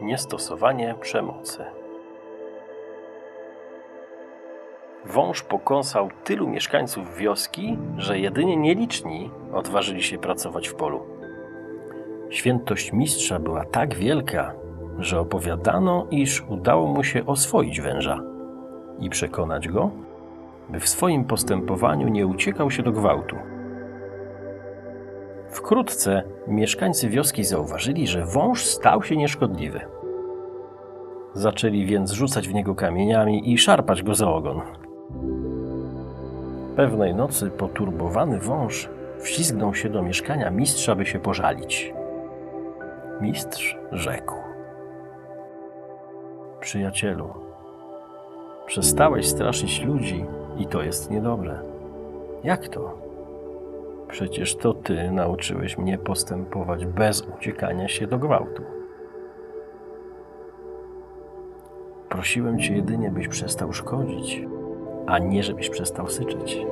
Niestosowanie przemocy. Wąż pokąsał tylu mieszkańców wioski, że jedynie nieliczni odważyli się pracować w polu. Świętość mistrza była tak wielka, że opowiadano, iż udało mu się oswoić węża i przekonać go, by w swoim postępowaniu nie uciekał się do gwałtu. Wkrótce mieszkańcy wioski zauważyli, że wąż stał się nieszkodliwy. Zaczęli więc rzucać w niego kamieniami i szarpać go za ogon. Pewnej nocy poturbowany wąż wślizgnął się do mieszkania mistrza, by się pożalić. Mistrz rzekł: Przyjacielu, przestałeś straszyć ludzi i to jest niedobre. Jak to? Przecież to ty nauczyłeś mnie postępować bez uciekania się do gwałtu. Prosiłem cię jedynie, byś przestał szkodzić, a nie żebyś przestał syczeć.